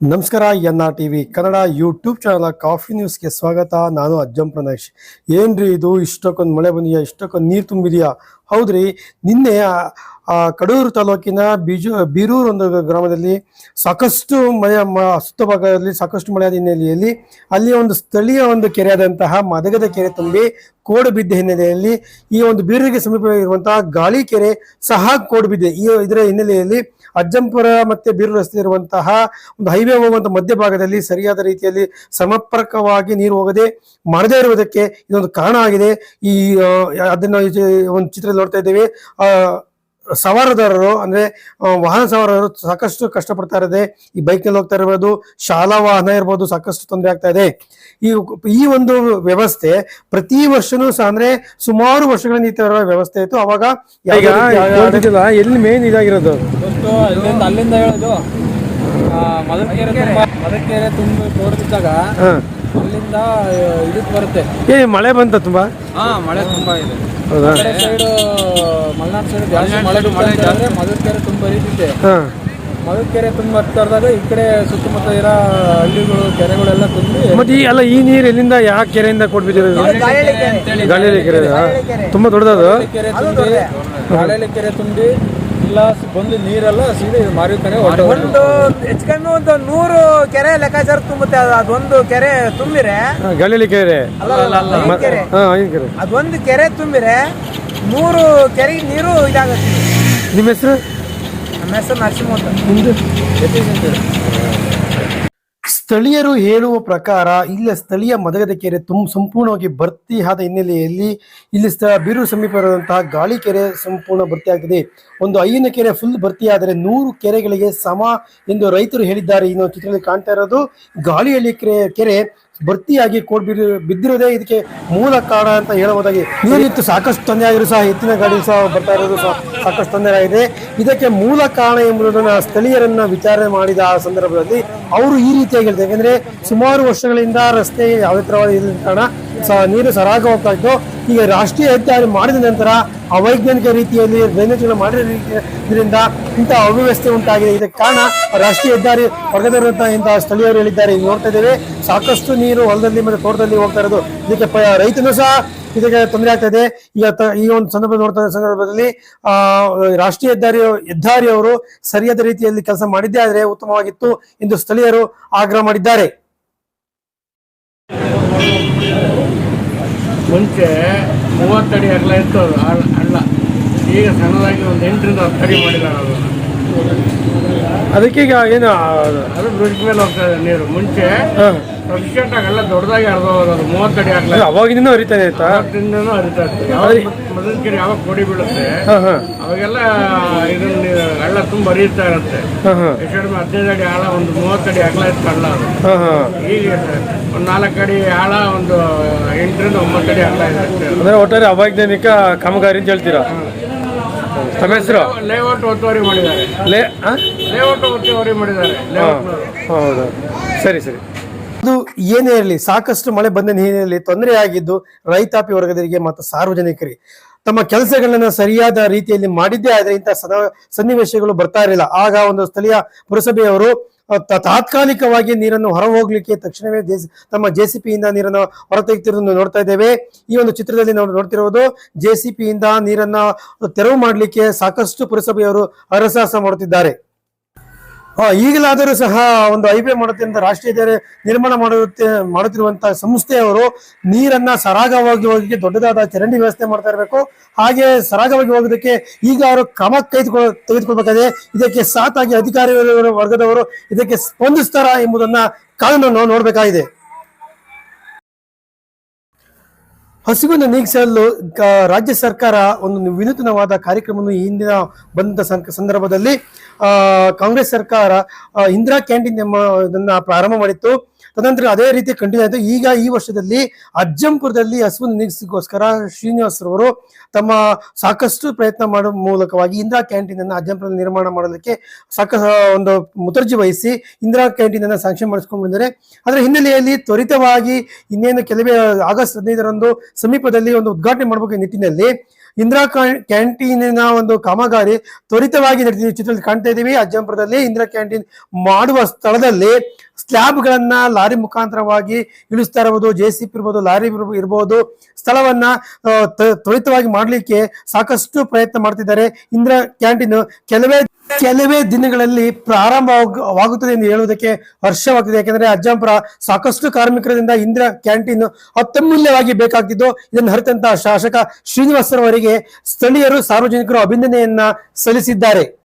ನಮಸ್ಕಾರ, N R T V Kannada YouTube channel coffee ನ್ಯೂಸ್ಗೆ ಸ್ವಾಗತ. ನಾನು ಅಜ್ಜಂ ಪ್ರಣೇಶ್ ಏನ್ರಿ ಇದು? ಇಷ್ಟಕ್ಕೊಂದು ಮಳೆ ಬಂದಿದೆಯಾ ಇಷ್ಟಕ್ಕೊಂದು ನೀರು ತುಂಬಿದೆಯಾ? ಹೌದ್ರಿ, ನಿನ್ನೆ ಕಡೂರು ತಾಲೂಕಿನ ಬೀಜು ಬೀರೂರು ಒಂದು ಗ್ರಾಮದಲ್ಲಿ ಸಾಕಷ್ಟು ಮಳೆ ಸುತ್ತ ಭಾಗದಲ್ಲಿ ಸಾಕಷ್ಟು ಮಳೆಯಾದ ಹಿನ್ನೆಲೆಯಲ್ಲಿ ಅಲ್ಲಿ ಒಂದು ಸ್ಥಳೀಯ ಒಂದು ಕೆರೆಯಾದಂತಹ ಮದಗದ ಕೆರೆ ತುಂಬಿ ಕೋಡು ಬಿದ್ದ ಹಿನ್ನೆಲೆಯಲ್ಲಿ ಈ ಒಂದು ಬೀರೂರಿಗೆ ಸಮೀಪವಾಗಿರುವಂತಹ ಗಾಳಿ ಕೆರೆ ಸಹ ಕೋಡು ಬಿದ್ದಿದೆ. ಈ ಇದರ ಹಿನ್ನೆಲೆಯಲ್ಲಿ ಅಜ್ಜಂಪುರ ಮತ್ತೆ ಬೀರು ರಸ್ತೆ ಇರುವಂತಹ ಒಂದು ಹೈವೇ ಹೋಗುವಂತ ಮಧ್ಯಭಾಗದಲ್ಲಿ ಸರಿಯಾದ ರೀತಿಯಲ್ಲಿ ಸಮರ್ಪಕವಾಗಿ ನೀರು ಹೋಗದೆ ಮಾಡದೇ ಇರುವುದಕ್ಕೆ ಇದೊಂದು ಕಾರಣ ಆಗಿದೆ. ಈ ಆ, ಅದನ್ನ ಒಂದು ಚಿತ್ರದಲ್ಲಿ ನೋಡ್ತಾ ಇದ್ದೇವೆ. ಆ ಸವಾರದಾರರು ಅಂದ್ರೆ ವಾಹನ ಸವಾರರು ಸಾಕಷ್ಟು ಕಷ್ಟಪಡ್ತಾ ಇರೋದೇ ಈ ಬೈಕ್ನಲ್ಲಿ ಹೋಗ್ತಾ ಇರ್ಬೋದು ಶಾಲಾ ವಾಹನ ಇರ್ಬೋದು ಸಾಕಷ್ಟು ತೊಂದರೆ ಆಗ್ತಾ ಇದೆ. ಈ ಈ ಒಂದು ವ್ಯವಸ್ಥೆ ಪ್ರತಿ ವರ್ಷನೂ ಸಹ ಅಂದ್ರೆ ಸುಮಾರು ವರ್ಷಗಳಿಂದ ಈ ತರ ವ್ಯವಸ್ಥೆ ಇತ್ತು. ಅವಾಗ ಎಲ್ಲಿ ಮೇನ್ ಇದಾಗಿರೋದು? ಅಲ್ಲಿಂದ ಅಲ್ಲಿಂದ ಹೇಳೋದು ಮದಕೇರೆ ತುಂಬ ಮದಕೆರೆ ತುಂಬ ತೋರಿಸಿದಾಗ ಹಾ. ಅಲ್ಲಿಂದ ಇದಕ್ಕೆ ಬರುತ್ತೆ. ಏ ಮಳೆ ಬಂತ ತುಂಬಾ? ಹಾ ಮಳೆ ತುಂಬಾ ಇದೆ. ಹೌದಾ? ಸೈಡ್ ಮಲೆನಾಡು ಸೈಡ್ ಜಾಸ್ತಿ ಮಳೆ ಮಳೆ ಜಾಸ್ತಿ. ಮದಕೆರೆ ತುಂಬ ಇದೆ. ಹಾ. ಮದಕೆರೆ ತುಂಬ ಹತ್ತಾ ಈ ಕಡೆ ಸುತ್ತಮುತ್ತ ಇರೋ ಹಳ್ಳಿಗಳು ಕೆರೆಗಳೆಲ್ಲ ತುಂಬಿ ಮತ್ತೆ ಈ ಅಲ್ಲ ಈ ನೀರು ಎಲ್ಲಿಂದ ಯಾವ ಕೆರೆಯಿಂದ ಕೊಟ್ಬಿಟ್ಟಿರೋದು ಗಾಳಿಯಲ್ಲಿ ಕೆರೆ. ತುಂಬಾ ದೊಡ್ಡದದು? ಕೆರೆ ತುಂಬಿ ಗಾಳಿಯಲ್ಲಿ ಕೆರೆ ತುಂಬಿ ಇಲ್ಲ ಬಂದು ನೀರೆಲ್ಲ ಸೀದಾ ಇದು ಮಾರಿ ಕಡೆ ಒಂದು ಹೆಚ್ಚು ಕಮ್ಮಿ ಒಂದು ನೂರು ಕೆರೆ ಲೆಕ್ಕಾಚಾರ ತುಂಬುತ್ತೆ. ಅದು ಅದೊಂದು ಕೆರೆ ತುಂಬಿರೆ ಗಾಳಿಯಲ್ಲಿ ಕೆರೆ. ಅಲ್ಲ ಕೆರೆ. ಹಾ ಕೆರೆ. ಅದೊಂದು ಕೆರೆ ತುಂಬಿರೆ ನೂರು ಕೆರೆ ನೀರು ಇದಾಗುತ್ತೆ. ನಿಮ್ಮ ಹೆಸರು? ನಮ್ಮ ಹೆಸರು ನರಸಿಂಹ ಅಂತ ಸ್ಥಳೀಯರು ಹೇಳುವ ಪ್ರಕಾರ ಇಲ್ಲಿ ಸ್ಥಳೀಯ ಮದಗದ ಕೆರೆ ತುಂಬ ಸಂಪೂರ್ಣವಾಗಿ ಭರ್ತಿ ಆದ ಹಿನ್ನೆಲೆಯಲ್ಲಿ ಇಲ್ಲಿ ಸ್ಥ ಬೀರು ಸಮೀಪ ಇರುವಂತಹ ಗಾಳಿ ಕೆರೆ ಸಂಪೂರ್ಣ ಭರ್ತಿಯಾಗಿದೆ ಆಗ್ತದೆ. ಒಂದು ಐನ ಕೆರೆ ಫುಲ್ ಭರ್ತಿಯಾದರೆ ಆದರೆ ನೂರು ಕೆರೆಗಳಿಗೆ ಸಮ ಎಂದು ರೈತರು ಹೇಳಿದ್ದಾರೆ. ಇನ್ನು ಚಿತ್ರದಲ್ಲಿ ಕಾಣ್ತಾ ಇರೋದು ಗಾಳಿಯಲ್ಲಿ ಕೆರೆ ಕೆರೆ ಭರ್ತಿಯಾಗಿ ಕೋಡ್ ಬಿದ್ದು ಬಿದ್ದಿರೋದೇ ಇದಕ್ಕೆ ಮೂಲ ಕಾರಣ ಅಂತ ಹೇಳಬಹುದಾಗಿ ನೀರಿತ್ತು ಸಾಕಷ್ಟು ತೊಂದರೆ ಆಗಿರೋ ಸಹ ಎತ್ತಿನ ಗಾಡಿ ಸಹ ಬರ್ತಾ ಇರೋದು ಸಹ ಸಾಕಷ್ಟು ತೊಂದರೆ ಆಗಿದೆ. ಇದಕ್ಕೆ ಮೂಲ ಕಾರಣ ಎಂಬುದನ್ನು ಸ್ಥಳೀಯರನ್ನ ವಿಚಾರಣೆ ಮಾಡಿದ ಆ ಸಂದರ್ಭದಲ್ಲಿ ಅವರು ಈ ರೀತಿಯಾಗಿ ಹೇಳ್ತಾರೆ ಯಾಕಂದ್ರೆ ಸುಮಾರು ವರ್ಷಗಳಿಂದ ರಸ್ತೆ ಯಾವ ಕಾರಣ ನೀರು ಸರಾಗ ಹೋಗ್ತಾ ಇತ್ತು. ಈಗ ರಾಷ್ಟ್ರೀಯ ಹೆದ್ದಾರಿ ಮಾಡಿದ ನಂತರ ಅವೈಜ್ಞಾನಿಕ ರೀತಿಯಲ್ಲಿ ಡ್ರೈನೇಜ್ಗಳು ಮಾಡಿದ ರೀತಿಯಿಂದ ಇಂಥ ಅವ್ಯವಸ್ಥೆ ಉಂಟಾಗಿದೆ. ಇದಕ್ಕೆ ಕಾರಣ ರಾಷ್ಟ್ರೀಯ ಹೆದ್ದಾರಿ ಹೊರಗದಿರುವಂತಹ ಇಂತಹ ಸ್ಥಳೀಯರು ಹೇಳಿದ್ದಾರೆ. ಈಗ ನೋಡ್ತಾ ಇದ್ದೇವೆ, ಸಾಕಷ್ಟು ನೀರು ಹೊಲದಲ್ಲಿ ಮತ್ತು ತೋಟದಲ್ಲಿ ಹೋಗ್ತಾ ಇರೋದು. ಇದಕ್ಕೆ ರೈತನು ಸಹ ಇದಕ್ಕೆ ತೊಂದರೆ ಆಗ್ತಾ ಇದೆ. ಈಗ ಈ ಒಂದು ಸಂದರ್ಭ ನೋಡ್ತಾ ಸಂದರ್ಭದಲ್ಲಿ, ಆ, ರಾಷ್ಟ್ರೀಯ ಹೆದ್ದಾರಿ ಹೆದ್ದಾರಿಯವರು ಸರಿಯಾದ ರೀತಿಯಲ್ಲಿ ಕೆಲಸ ಮಾಡಿದ್ದೇ ಆದರೆ ಉತ್ತಮವಾಗಿತ್ತು ಎಂದು ಸ್ಥಳೀಯರು ಆಗ್ರಹ ಮಾಡಿದ್ದಾರೆ. ಮುಂಚೆ ಮೂವತ್ತಡಿ ಅಗಲ ಇತ್ತು ಅದು ಹಳ್ಳ ಈಗ ಸಣ್ಣದಾಗಿ ಒಂದು ಎಂಟರಿಂದ ಹತ್ತು ಅಡಿ ಮಾಡಿದ್ದಾರೆ ಅದನ್ನು ಅದಕ್ಕೆ ಈಗ ಏನು ಅದು ಬ್ರಿಡ್ಜ್ ಮೇಲೆ ಹೋಗ್ತಾ ಇದೆ ನೀರು. ಮುಂಚೆ ಸಫಿಷಿಯಂಟ್ ದೊಡ್ಡದಾಗಿ ಹರಿದು ಹೋಗೋದು ಅದು ಅಡಿ ಆಗಲ್ಲ ಹರಿತಾನೆ ಆಯ್ತಾ? ಅವತ್ತಿಂದನೂ ಹರಿತಾ ಇರ್ತದೆ ಯಾವಾಗ ಮೊದಲ ಕೆರೆ ಯಾವಾಗ ಕೋಡಿ ಬೀಳುತ್ತೆ ಅವಾಗೆಲ್ಲ ಇದನ್ನ ಹಳ್ಳ ತುಂಬ ಹರಿಯುತ್ತಾ ಇರುತ್ತೆ. ಎಷ್ಟು ಕಡಿಮೆ ಹದಿನೈದು ಅಡಿ ಆಳ ಒಂದು ಮೂವತ್ತಡಿ ಅಗಲ ಇತ್ತು ಹಳ್ಳ ಅದು. ಈಗ ಒಂದು ನಾಲ್ಕು ಅಡಿ ಆಳ ಒಂದು ಎಂಟರಿಂದ ಒಂಬತ್ತು ಅಡಿ ಅಗಲ ಇದೆ ಅಂದರೆ ಒಟ್ಟಾರೆ ಅವೈಜ್ಞಾನಿಕ ಕಾಮಗಾರಿ ಅಂತ ಹೇಳ್ತೀರಾ? ತಮ್ಮ ಹೆಸರು? ಲೇಔಟ್ ಒತ್ತುವರಿ ಮಾಡಿದ್ದಾರೆ. ಲೇ? ಲೇಔಟ್ ಒತ್ತುವರಿ ಮಾಡಿದ್ದಾರೆ. ಹೌದು? ಸರಿ ಸರಿ. ಅದು ಏನೇ ಇರಲಿ, ಸಾಕಷ್ಟು ಮಳೆ ಬಂದ ಹಿನ್ನೆಲೆಯಲ್ಲಿ ತೊಂದರೆ ಆಗಿದ್ದು ರೈತಾಪಿ ವರ್ಗದವರಿಗೆ ಮತ್ತು ಸಾರ್ವಜನಿಕರಿಗೆ. ತಮ್ಮ ಕೆಲಸಗಳನ್ನ ಸರಿಯಾದ ರೀತಿಯಲ್ಲಿ ಮಾಡಿದ್ದೇ ಆದ್ರೆ ಇಂತಹ ಸದ- ಸನ್ನಿವೇಶಗಳು ಬರ್ತಾ ಇರಲಿಲ್ಲ. ಆಗ ಒಂದು ಸ್ಥಳೀಯ ಪುರಸಭೆಯವರು ತಾತ್ಕಾಲಿಕವಾಗಿ ನೀರನ್ನು ಹೊರ ಹೋಗ್ಲಿಕ್ಕೆ ತಕ್ಷಣವೇ ತಮ್ಮ ಜೆ ಸಿ ಪಿಯಿಂದ ನೀರನ್ನು ಹೊರತೆಗೆತಿರೋದನ್ನು ನೋಡ್ತಾ ಇದ್ದೇವೆ. ಈ ಒಂದು ಚಿತ್ರದಲ್ಲಿ ನಾವು ನೋಡ್ತಿರೋದು ಜೆ ಸಿ ಪಿಯಿಂದ ನೀರನ್ನ ತೆರವು ಮಾಡಲಿಕ್ಕೆ ಸಾಕಷ್ಟು ಪುರಸಭೆಯವರು ಹರಸಾಹಸ ಮಾಡುತ್ತಿದ್ದಾರೆ. ಈಗಲಾದರೂ ಸಹ ಒಂದು ಹೈವೇ ಮಾಡೋದ್ರಿಂದ ರಾಷ್ಟ್ರೀಯ ಹೆದ್ದಾರಿ ನಿರ್ಮಾಣ ಮಾಡುತ್ತೆ ಮಾಡುತ್ತಿರುವಂತಹ ಸಂಸ್ಥೆಯವರು ನೀರನ್ನ ಸರಾಗವಾಗಿ ಹೋಗಿ ದೊಡ್ಡದಾದ ಚರಂಡಿ ವ್ಯವಸ್ಥೆ ಮಾಡ್ತಾ ಇರಬೇಕು. ಹಾಗೆ ಸರಾಗವಾಗಿ ಹೋಗೋದಕ್ಕೆ ಈಗ ಅವರು ಕ್ರಮ ತೆಗೆದುಕೊ ತೆಗೆದುಕೊಳ್ಬೇಕಾದ್ರೆ ಇದಕ್ಕೆ ಸಾತಾಗಿ ಅಧಿಕಾರಿ ವರ್ಗದವರು ಇದಕ್ಕೆ ಸ್ಪಂದಿಸ್ತಾರ ಎಂಬುದನ್ನ ಕಾನೂನು ನೋಡಬೇಕಾಗಿದೆ. ಹಸಿವನ್ನು ನೀಗಿಸಲು ರಾಜ್ಯ ಸರ್ಕಾರ ಒಂದು ವಿನೂತನವಾದ ಕಾರ್ಯಕ್ರಮವನ್ನು ಈ ಹಿಂದಿನ ಬಂದ ಸಂದರ್ಭದಲ್ಲಿ ಕಾಂಗ್ರೆಸ್ ಸರ್ಕಾರ ಇಂದಿರಾ ಕ್ಯಾಂಟೀನ್ ಎಂಬ ಇದನ್ನ ಪ್ರಾರಂಭ ಮಾಡಿತ್ತು. ತದನಂತರ ಅದೇ ರೀತಿ ಕಂಟಿನ್ಯೂ ಆಯಿತು. ಈಗ ಈ ವರ್ಷದಲ್ಲಿ ಅಜ್ಜಂಪುರದಲ್ಲಿ ನಿಲ್ಲಿಸಲಿಕ್ಕೋಸ್ಕರ ಶ್ರೀನಿವಾಸ್ ಅವರು ತಮ್ಮ ಸಾಕಷ್ಟು ಪ್ರಯತ್ನ ಮಾಡುವ ಮೂಲಕವಾಗಿ ಇಂದಿರಾ ಕ್ಯಾಂಟೀನ್ ಅನ್ನು ಅಜ್ಜಂಪುರದಲ್ಲಿ ನಿರ್ಮಾಣ ಮಾಡೋದಕ್ಕೆ ಸಾಕಷ್ಟು ಒಂದು ಮುತರ್ಜಿ ವಹಿಸಿ ಇಂದಿರಾ ಕ್ಯಾಂಟೀನ್ ಅನ್ನು ಸ್ಯಾಂಕ್ಷನ್ ಮಾಡಿಸ್ಕೊಂಡು ಬಂದರೆ ಅದರ ಹಿನ್ನೆಲೆಯಲ್ಲಿ ತ್ವರಿತವಾಗಿ ಇನ್ನೇನು ಕೆಲವೇ ಆಗಸ್ಟ್ ಹದಿನೈದರಂದು ಸಮೀಪದಲ್ಲಿ ಒಂದು ಉದ್ಘಾಟನೆ ಮಾಡಬೇಕು ನಿಟ್ಟಿನಲ್ಲಿ ಇಂದಿರಾ ಕ್ಯಾಂಟೀನ್ ಕ್ಯಾಂಟೀನಿನ ಒಂದು ಕಾಮಗಾರಿ ತ್ವರಿತವಾಗಿ ನಡೆದಿದೆ. ಚಿತ್ರದಲ್ಲಿ ಕಾಣ್ತಾ ಇದ್ದೀವಿ. ಅಜ್ಜಂಪುರದಲ್ಲಿ ಇಂದಿರಾ ಕ್ಯಾಂಟೀನ್ ಮಾಡುವ ಸ್ಥಳದಲ್ಲಿ ಸ್ಲ್ಯಾಬ್ಗಳನ್ನ ಲಾರಿ ಮುಖಾಂತರವಾಗಿ ಇಳಿಸ್ತಾ ಇರಬಹುದು ಜೆ ಸಿ ಇರ್ಬೋದು, ಲಾರಿ ಇರ್ಬೋ- ಇರ್ಬೋದು. ಸ್ಥಳವನ್ನ ತ್ವರಿತವಾಗಿ ಮಾಡಲಿಕ್ಕೆ ಸಾಕಷ್ಟು ಪ್ರಯತ್ನ ಮಾಡ್ತಿದ್ದಾರೆ ಇಂದಿರಾ ಕ್ಯಾಂಟೀನ್. ಕೆಲವೇ ಕೆಲವೇ ದಿನಗಳಲ್ಲಿ ಪ್ರಾರಂಭವಾಗುತ್ತದೆ ಎಂದು ಹೇಳುವುದಕ್ಕೆ ಹರ್ಷವಾಗ್ತಿದೆ. ಯಾಕೆಂದ್ರೆ ಅಜ್ಜಂಪುರ ಸಾಕಷ್ಟು ಕಾರ್ಮಿಕರಿಂದ ಇಂದಿರಾ ಕ್ಯಾಂಟೀನ್ ಅತ್ಯಮೂಲ್ಯವಾಗಿ ಬೇಕಾಗ್ತಿದ್ದು. ಇದನ್ನು ಹರಿತಂತಹ ಶಾಸಕ ಶ್ರೀನಿವಾಸರವರಿಗೆ ಸ್ಥಳೀಯರು ಸಾರ್ವಜನಿಕರು ಅಭಿನಂದನೆಯನ್ನ ಸಲ್ಲಿಸಿದ್ದಾರೆ.